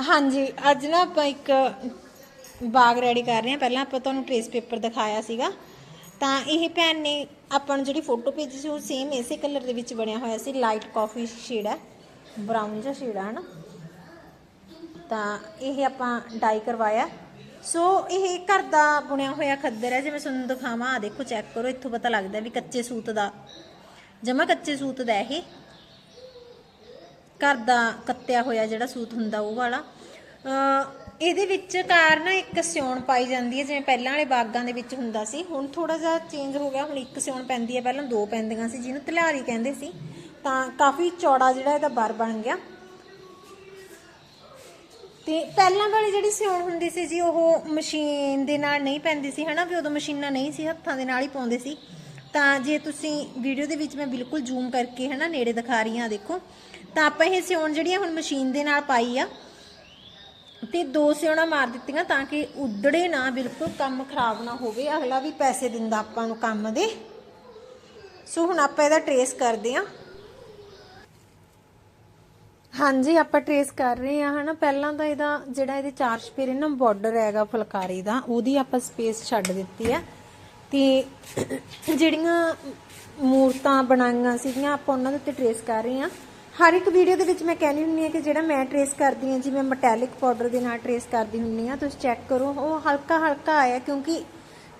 ਹਾਂਜੀ, ਅੱਜ ਨਾ ਆਪਾਂ ਇੱਕ ਬਾਗ ਰੈਡੀ ਕਰ ਰਹੇ ਹਾਂ। ਪਹਿਲਾਂ ਆਪਾਂ ਤੁਹਾਨੂੰ ਟ੍ਰੇਸ ਪੇਪਰ ਦਿਖਾਇਆ ਸੀਗਾ। ਤਾਂ ਇਹ ਭੈਣ ਨੇ ਆਪਾਂ ਨੂੰ ਜਿਹੜੀ ਫੋਟੋ ਭੇਜੀ ਸੀ, ਉਹ ਸੇਮ ਇਸੇ ਕਲਰ ਦੇ ਵਿੱਚ ਬਣਿਆ ਹੋਇਆ ਸੀ। ਲਾਈਟ ਕਾਫੀ ਸ਼ੇਡ ਹੈ। ਬਰਾਊਨ ਜਿਹਾ ਸ਼ੇਡ ਹੈ ਨਾ ਤਾਂ ਇਹ ਆਪਾਂ ਡਾਈ ਕਰਵਾਇਆ। ਸੋ ਇਹ ਘਰ ਦਾ ਬੁਣਿਆ ਹੋਇਆ ਖੱਦਰ ਹੈ। ਜਿਵੇਂ ਤੁਹਾਨੂੰ ਦਿਖਾਵਾਂ ਆ ਦੇਖੋ ਚੈੱਕ ਕਰੋ। ਇੱਥੋਂ ਪਤਾ ਲੱਗਦਾ ਵੀ ਕੱਚੇ ਸੂਤ ਦਾ ਜਮਾ ਕੱਚੇ ਸੂਤ ਦਾ ਇਹ। ਘਰ ਦਾ ਕੱਤਿਆ ਹੋਇਆ ਜਿਹੜਾ ਸੂਤ ਹੁੰਦਾ ਉਹ ਵਾਲਾ। ਇਹਦੇ ਵਿੱਚ ਕਾਰ ਨਾ ਇੱਕ ਸਿਉਣ ਪਾਈ ਜਾਂਦੀ ਹੈ, ਜਿਵੇਂ ਪਹਿਲਾਂ ਵਾਲੇ ਬਾਗਾਂ ਦੇ ਵਿੱਚ ਹੁੰਦਾ ਸੀ। ਹੁਣ ਥੋੜਾ ਜਿਹਾ ਚੇਂਜ ਹੋ ਗਿਆ, ਹੁਣ ਇੱਕ ਸਿਉਣ ਪੈਂਦੀ ਹੈ। ਪਹਿਲਾਂ ਦੋ ਪੈਂਦੀਆਂ ਸੀ, ਜਿਹਨੂੰ ਤਲਿਆਰੀ ਕਹਿੰਦੇ ਸੀ। ਤਾਂ ਕਾਫੀ ਚੌੜਾ ਜਿਹੜਾ ਇਹਦਾ ਬਰ ਬਣ ਗਿਆ। ਤੇ ਪਹਿਲਾਂ ਵਾਲੀ ਜਿਹੜੀ ਸਿਉਣ ਹੁੰਦੀ ਸੀ ਜੀ, ਉਹ ਮਸ਼ੀਨ ਦੇ ਨਾਲ ਨਹੀਂ ਪੈਂਦੀ ਸੀ, ਹਨਾ? ਵੀ ਉਦੋਂ ਮਸ਼ੀਨਾਂ ਨਹੀਂ ਸੀ, ਹੱਥਾਂ ਦੇ ਨਾਲ ਹੀ ਪਾਉਂਦੇ ਸੀ। ਤਾਂ ਜੇ ਤੁਸੀਂ ਵੀਡੀਓ ਦੇ ਵਿੱਚ ਮੈਂ ਬਿਲਕੁਲ ਜ਼ੂਮ ਕਰਕੇ ਹਨਾ ਨੇੜੇ ਦਿਖਾ ਰਹੀ ਹਾਂ, ਦੇਖੋ। ਤਾਂ ਆਪਾਂ ਇਹ ਸਿਉਣ ਜਿਹੜੀ ਆ ਹੁਣ ਮਸ਼ੀਨ ਦੇ ਨਾਲ ਪਾਈ ਆ, ਤੇ ਦੋ ਸਿਉਣਾ ਮਾਰ ਦਿੱਤੀਆਂ ਤਾਂ ਕਿ ਉਦੜੇ ਨਾ ਬਿਲਕੁਲ ਕੰਮ ਖਰਾਬ ਨਾ ਹੋਵੇ। ਅਗਲਾ ਵੀ ਪੈਸੇ ਦਿੰਦਾ ਆਪਾਂ ਨੂੰ ਕੰਮ ਦੇ। ਸੋ ਹੁਣ ਆਪਾਂ ਇਹਦਾ ਟਰੇਸ ਕਰਦੇ ਆਂ ਹਾਂਜੀ, ਆਪਾਂ ਟਰੇਸ ਕਰ ਰਹੇ ਹਾਂ ਹਨਾ। ਪਹਿਲਾਂ ਤਾਂ ਇਹਦਾ ਜਿਹੜਾ ਇਹਦੇ ਚਾਰ ਸਪੇਰੇ ਨਾ ਬਾਰਡਰ ਹੈਗਾ ਫੁਲਕਾਰੀ ਦਾ, ਉਹਦੀ ਆਪਾਂ ਸਪੇਸ ਛੱਡ ਦਿੱਤੀ ਹੈ। ਤੇ ਜਿਹੜੀਆਂ ਮੂਰਤਾਂ ਬਣਾਈਆਂ ਸੀਗੀਆਂ, ਆਪਾਂ ਉਹਨਾਂ ਦੇ ਉੱਤੇ ਟਰੇਸ ਕਰ ਰਹੇ ਹਾਂ। ਹਰ ਇੱਕ ਵੀਡੀਓ ਦੇ ਵਿੱਚ ਮੈਂ ਕਹਿੰਦੀ ਹੁੰਨੀ ਹਾਂ ਕਿ ਜਿਹੜਾ ਮੈਂ ਟਰੇਸ ਕਰਦੀ ਹਾਂ, ਜਿਵੇਂ ਮੈਟੈਲਿਕ ਪਾਊਡਰ ਦੇ ਨਾਲ ਟਰੇਸ ਕਰਦੀ ਹੁੰਨੀ ਆ ਤੁਸੀਂ ਚੈੱਕ ਕਰੋ, ਉਹ ਹਲਕਾ ਹਲਕਾ ਆਇਆ ਕਿਉਂਕਿ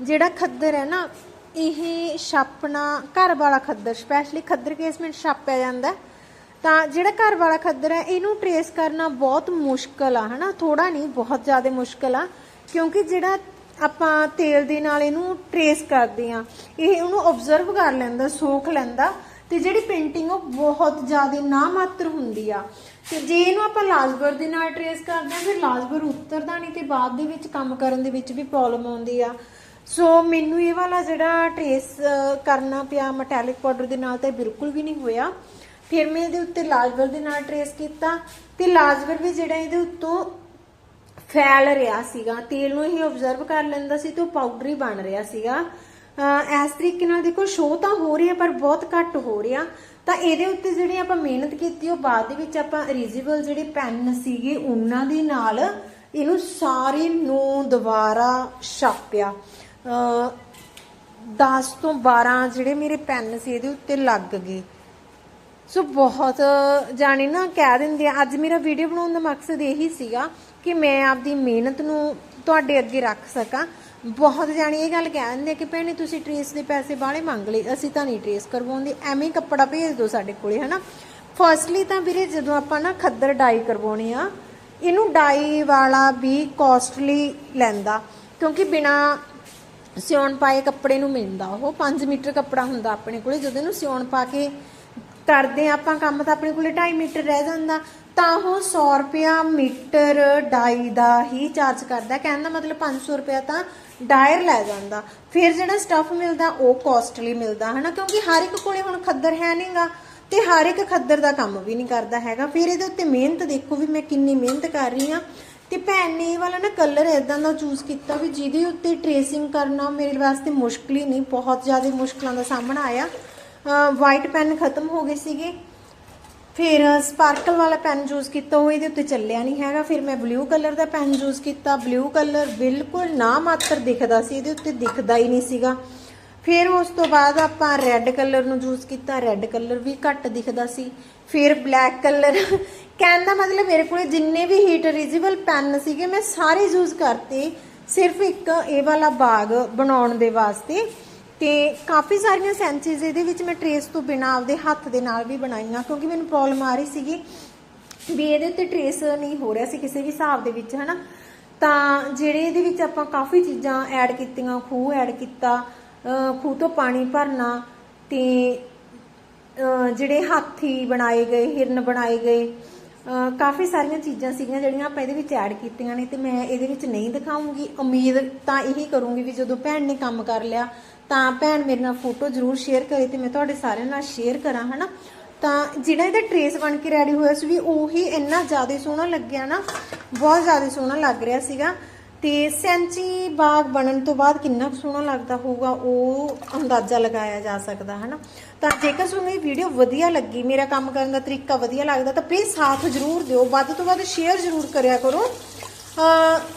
ਜਿਹੜਾ ਖੱਦਰ ਹੈ ਨਾ, ਇਹ ਛਾਪਣਾ ਘਰ ਵਾਲਾ ਖੱਦਰ ਸਪੈਸ਼ਲੀ ਖੱਦਰ ਕੇਸਮੈਂਟ ਛਾਪਿਆ ਜਾਂਦਾ ਤਾਂ ਜਿਹੜਾ ਘਰ ਵਾਲਾ ਖੱਦਰ ਹੈ, ਇਹਨੂੰ ਟਰੇਸ ਕਰਨਾ ਬਹੁਤ ਮੁਸ਼ਕਲ ਆ, ਹਨਾ? ਥੋੜਾ ਨਹੀਂ, ਬਹੁਤ ਜ਼ਿਆਦਾ ਮੁਸ਼ਕਲ ਆ। ਕਿਉਂਕਿ ਜਿਹੜਾ ਆਪਾਂ ਤੇਲ ਦੇ ਨਾਲ ਇਹਨੂੰ ਟਰੇਸ ਕਰਦੇ ਆ ਇਹ ਉਹਨੂੰ ਆਬਜ਼ਰਵ ਕਰ ਲੈਂਦਾ, ਸੋਖ ਲੈਂਦਾ ਤੇ ਜਿਹੜੀ ਪੇਂਟਿੰਗ ਉਹ ਬਹੁਤ ਜ਼ਿਆਦਾ ਨਾਮਾਤਰ ਹੁੰਦੀ ਆ। ਤੇ ਜੇ ਇਹਨੂੰ ਆਪਾਂ ਲਾਜਬਰ ਦੇ ਨਾਲ ਟਰੇਸ ਕਰਦੇ ਆ ਫਿਰ ਲਾਜਬਰ ਉਤਰਦਾ ਨਹੀਂ ਤੇ ਬਾਅਦ ਦੇ ਵਿੱਚ ਕੰਮ ਕਰਨ ਦੇ ਵਿੱਚ ਵੀ ਪ੍ਰੋਬਲਮ ਆਉਂਦੀ ਆ। ਸੋ ਮੈਨੂੰ ਇਹ ਵਾਲਾ ਜਿਹੜਾ ਟਰੇਸ ਕਰਨਾ ਪਿਆ ਮੈਟੈਲਿਕ ਪਾਊਡਰ ਦੇ ਨਾਲ ਤਾਂ ਇਹ ਬਿਲਕੁਲ ਵੀ ਨਹੀਂ ਹੋਇਆ। ਫਿਰ ਮੈਂ ਇਹਦੇ ਉੱਤੇ ਲਾਜ਼ਬਰ ਦੇ ਨਾਲ ਟਰੇਸ ਕੀਤਾ ਤੇ ਲਾਜਵਰ ਵੀ ਜਿਹੜਾ ਇਹਦੇ ਉੱਤੋਂ ਫੈਲ ਰਿਹਾ ਸੀਗਾ। ਤੇਲ ਨੂੰ ਇਹ ਆਬਜ਼ਰਵ ਕਰ ਲੈਂਦਾ ਸੀ ਤੇ ਉਹ ਪਾਊਡਰ ਹੀ ਬਣ ਰਿਹਾ ਸੀਗਾ। ਇਸ ਤਰੀਕੇ ਨਾਲ ਦੇਖੋ ਸ਼ੋ ਤਾਂ ਹੋ ਰਿਹਾ ਪਰ ਬਹੁਤ ਘੱਟ ਹੋ ਰਿਹਾ। ਤਾਂ ਇਹਦੇ ਉੱਤੇ ਜਿਹੜੀ ਆਪਾਂ ਮਿਹਨਤ ਕੀਤੀ, ਉਹ ਬਾਅਦ ਦੇ ਵਿੱਚ ਆਪਾਂ ਰੀਜੀਬਲ ਜਿਹੜੇ ਪੈਨ ਸੀਗੇ, ਉਹਨਾਂ ਦੇ ਨਾਲ ਇਹਨੂੰ ਸਾਰੇ ਨੂੰ ਦੁਬਾਰਾ ਛਾਪਿਆ। ਅਹ 10 ਤੋਂ 12 ਜਿਹੜੇ ਮੇਰੇ ਪੈਨ ਸੀ, ਇਹਦੇ ਉੱਤੇ ਲੱਗ ਗਏ। ਸੋ ਬਹੁਤ ਜਾਣੀ ਨਾ ਕਹਿ ਦਿੰਦੇ ਆ, ਅੱਜ ਮੇਰਾ ਵੀਡੀਓ ਬਣਾਉਣ ਦਾ ਮਕਸਦ ਇਹੀ ਸੀਗਾ ਕਿ ਮੈਂ ਆਪਦੀ ਮਿਹਨਤ ਨੂੰ ਤੁਹਾਡੇ ਅੱਗੇ ਰੱਖ ਸਕਾਂ। ਬਹੁਤ ਜਾਣੀ ਇਹ ਗੱਲ ਕਹਿ ਦਿੰਦੇ ਕਿ ਭੈਣੇ ਤੁਸੀਂ ਟਰੇਸ ਦੇ ਪੈਸੇ ਬਾਹਲੇ ਮੰਗ ਲਏ, ਅਸੀਂ ਤਾਂ ਨਹੀਂ ਟਰੇਸ ਕਰਵਾਉਂਦੇ, ਐਵੇਂ ਹੀ ਕੱਪੜਾ ਭੇਜ ਦਿਓ ਸਾਡੇ ਕੋਲੇ, ਹਨਾ। ਫਰਸਟਲੀ ਤਾਂ ਵੀਰੇ ਜਦੋਂ ਆਪਾਂ ਨਾ ਖੱਦਰ ਡਾਈ ਕਰਵਾਉਣੀ ਆ, ਇਹਨੂੰ ਡਾਈ ਵਾਲਾ ਵੀ ਕੋਸਟਲੀ ਲੈਂਦਾ, ਕਿਉਂਕਿ ਬਿਨਾ ਸਿਉਣ ਪਾਏ ਕੱਪੜੇ ਨੂੰ ਮਿਲਦਾ, ਉਹ 5 ਮੀਟਰ ਕੱਪੜਾ ਹੁੰਦਾ ਆਪਣੇ ਕੋਲੇ, ਜਦੋਂ ਇਹਨੂੰ ਸਿਉਣ ਪਾ ਕੇ ਕਰਦੇ ਹਾਂ ਆਪਾਂ ਕੰਮ ਤਾਂ ਆਪਣੇ ਕੋਲੇ 2.5 ਮੀਟਰ ਰਹਿ ਜਾਂਦਾ, ਤਾਂ ਉਹ 100 ਰੁਪਿਆ ਮੀਟਰ ਡਾਈ ਦਾ ਹੀ ਚਾਰਜ ਕਰਦਾ। ਕਹਿਣ ਦਾ ਮਤਲਬ 500 ਰੁਪਿਆ ਤਾਂ ਡਾਇਰ ਲੈ ਜਾਂਦਾ। ਫਿਰ ਜਿਹੜਾ ਸਟੱਫ ਮਿਲਦਾ, ਉਹ ਕੋਸਟਲੀ ਮਿਲਦਾ, ਹਨਾ? ਕਿਉਂਕਿ ਹਰ ਇੱਕ ਕੋਲੇ ਹੁਣ ਖੱਦਰ ਹੈ ਨਹੀਂਗਾ ਤੇ ਹਰ ਇੱਕ ਖੱਦਰ ਦਾ ਕੰਮ ਵੀ ਨਹੀਂ ਕਰਦਾ ਹੈਗਾ। ਫਿਰ ਇਹਦੇ ਉੱਤੇ ਮਿਹਨਤ ਦੇਖੋ ਵੀ ਮੈਂ ਕਿੰਨੀ ਮਿਹਨਤ ਕਰ ਰਹੀ ਆ ਤੇ ਭੈਣ ਨੇ ਇਹ ਵਾਲਾ ਨਾ ਕਲਰ ਇਦਾਂ ਦਾ ਚੂਜ਼ ਕੀਤਾ ਵੀ ਜਿਹਦੇ ਉੱਤੇ ਟਰੇਸਿੰਗ ਕਰਨਾ ਮੇਰੇ ਵਾਸਤੇ ਮੁਸ਼ਕਲ ਹੀ ਨਹੀਂ, ਬਹੁਤ ਜ਼ਿਆਦਾ ਮੁਸ਼ਕਲਾਂ ਦਾ ਸਾਹਮਣਾ ਆਇਆ। ਵਾਈਟ ਪੈਨ ਖਤਮ ਹੋ ਗਏ ਸੀਗੇ। ਫਿਰ ਸਪਾਰਕਲ ਵਾਲਾ ਪੈਨ ਯੂਜ਼ ਕੀਤਾ, ਉਹ ਇਹਦੇ ਉੱਤੇ ਚੱਲਿਆ ਨਹੀਂ ਹੈਗਾ। ਫਿਰ ਮੈਂ ਬਲੂ ਕਲਰ ਦਾ ਪੈਨ ਯੂਜ਼ ਕੀਤਾ। ਬਲੂ ਕਲਰ ਬਿਲਕੁਲ ਨਾ ਮਾਤਰ ਦਿਖਦਾ ਸੀ, ਇਹਦੇ ਉੱਤੇ ਦਿਖਦਾ ਹੀ ਨਹੀਂ ਸੀਗਾ। ਫਿਰ ਉਸ ਤੋਂ ਬਾਅਦ ਆਪਾਂ ਰੈੱਡ ਕਲਰ ਨੂੰ ਯੂਜ਼ ਕੀਤਾ। ਰੈੱਡ ਕਲਰ ਵੀ ਘੱਟ ਦਿਖਦਾ ਸੀ। ਫਿਰ ਬਲੈਕ ਕਲਰ ਕਹਿਣ ਦਾ ਮਤਲਬ ਮੇਰੇ ਕੋਲੇ ਜਿੰਨੇ ਵੀ ਹੀਟ ਰੀਜੀਬਲ ਪੈਨ ਸੀਗੇ, ਮੈਂ ਸਾਰੇ ਯੂਜ਼ ਕਰਤੇ। ਸਿਰਫ ਇੱਕ, ਇਹ ਵਾਲਾ ਬਾਗ ਬਣਾਉਣ ਦੇ ਵਾਸਤੇ। ਤੇ ਕਾਫੀ ਸਾਰੀਆਂ ਸੈਂਚੀਜ਼ ਇਹਦੇ ਵਿੱਚ ਮੈਂ ਟਰੇਸ ਤੋਂ ਬਿਨਾ ਆਪਦੇ ਹੱਥ ਦੇ ਨਾਲ ਵੀ ਬਣਾਈਆਂ, ਕਿਉਂਕਿ ਮੈਨੂੰ ਪ੍ਰੋਬਲਮ ਆ ਰਹੀ ਸੀਗੀ ਵੀ ਇਹਦੇ ਉੱਤੇ ਟਰੇਸ ਨਹੀਂ ਹੋ ਰਿਹਾ ਸੀ ਕਿਸੇ ਵੀ ਹਿਸਾਬ ਦੇ ਵਿੱਚ, ਹਨਾ? ਤਾਂ ਜਿਹੜੇ ਇਹਦੇ ਵਿੱਚ ਆਪਾਂ ਕਾਫੀ ਚੀਜ਼ਾਂ ਐਡ ਕੀਤੀਆਂ, ਖੂਹ ਐਡ ਕੀਤਾ ਖੂਹ ਤੋਂ ਪਾਣੀ ਭਰਨਾ ਤੇ ਜਿਹੜੇ ਹਾਥੀ ਬਣਾਏ ਗਏ, ਹਿਰਨ ਬਣਾਏ ਗਏ ਕਾਫੀ ਸਾਰੀਆਂ ਚੀਜ਼ਾਂ ਸੀਗੀਆਂ ਜਿਹੜੀਆਂ ਆਪਾਂ ਇਹਦੇ ਵਿੱਚ ਐਡ ਕੀਤੀਆਂ ਨੇ ਤੇ ਮੈਂ ਇਹਦੇ ਵਿੱਚ ਨਹੀਂ ਦਿਖਾਉਂਗੀ। ਉਮੀਦ ਤਾਂ ਇਹੀ ਕਰੂੰਗੀ ਵੀ ਜਦੋਂ ਭੈਣ ਨੇ ਕੰਮ ਕਰ ਲਿਆ, ਤਾਂ ਭੈਣ ਮੇਰੇ ਨਾਲ ਫੋਟੋ ਜ਼ਰੂਰ ਸ਼ੇਅਰ ਕਰੇ ਤੇ ਮੈਂ ਤੁਹਾਡੇ ਸਾਰਿਆਂ ਨਾਲ ਸ਼ੇਅਰ ਕਰਾਂ, ਹਨਾ? ਤਾਂ ਜਿਹੜਾ ਇਹਦਾ ਟਰੇਸ ਬਣ ਕੇ ਰੈਡੀ ਹੋਇਆ ਸੀ ਵੀ ਉਹੀ ਇੰਨਾ ਜ਼ਿਆਦਾ ਸੋਹਣਾ ਲੱਗਿਆ ਨਾ, ਬਹੁਤ ਜ਼ਿਆਦਾ ਸੋਹਣਾ ਲੱਗ ਰਿਹਾ ਸੀਗਾ। ਤੇ ਸੈਂਚੀ ਬਾਗ ਬਣਨ ਤੋਂ ਬਾਅਦ ਕਿੰਨਾ ਕੁ ਸੋਹਣਾ ਲੱਗਦਾ ਹੋਊਗਾ, ਉਹ ਅੰਦਾਜ਼ਾ ਲਗਾਇਆ ਜਾ ਸਕਦਾ ਹੈ ਨਾ ਤਾਂ ਜੇਕਰ ਤੁਹਾਨੂੰ ਇਹ ਵੀਡੀਓ ਵਧੀਆ ਲੱਗੀ, ਮੇਰਾ ਕੰਮ ਕਰਨ ਦਾ ਤਰੀਕਾ ਵਧੀਆ ਲੱਗਦਾ, ਤਾਂ ਪਲੀਜ਼ ਸਾਥ ਜ਼ਰੂਰ ਦਿਓ। ਵੱਧ ਤੋਂ ਵੱਧ ਸ਼ੇਅਰ ਜ਼ਰੂਰ ਕਰਿਆ ਕਰੋ।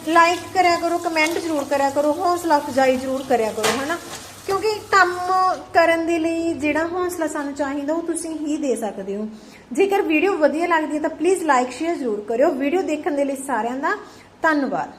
ਲਾਈਕ ਕਰਿਆ ਕਰੋ ਕਮੈਂਟ ਜ਼ਰੂਰ ਕਰਿਆ ਕਰੋ, ਹੌਸਲਾ ਅਫਜ਼ਾਈ ਜ਼ਰੂਰ ਕਰਿਆ ਕਰੋ ਹੈ ਨਾ ਕਿਉਂਕਿ ਕੰਮ ਕਰਨ ਦੇ ਲਈ ਜਿਹੜਾ ਹੌਸਲਾ ਸਾਨੂੰ ਚਾਹੀਦਾ, ਉਹ ਤੁਸੀਂ ਹੀ ਦੇ ਸਕਦੇ ਹੋ। ਜੇਕਰ ਵੀਡੀਓ ਵਧੀਆ ਲੱਗਦੀ ਹੈ, ਤਾਂ ਪਲੀਜ਼ ਲਾਈਕ ਸ਼ੇਅਰ ਜ਼ਰੂਰ ਕਰਿਓ। ਵੀਡੀਓ ਦੇਖਣ ਦੇ ਲਈ ਸਾਰਿਆਂ ਦਾ ਧੰਨਵਾਦ।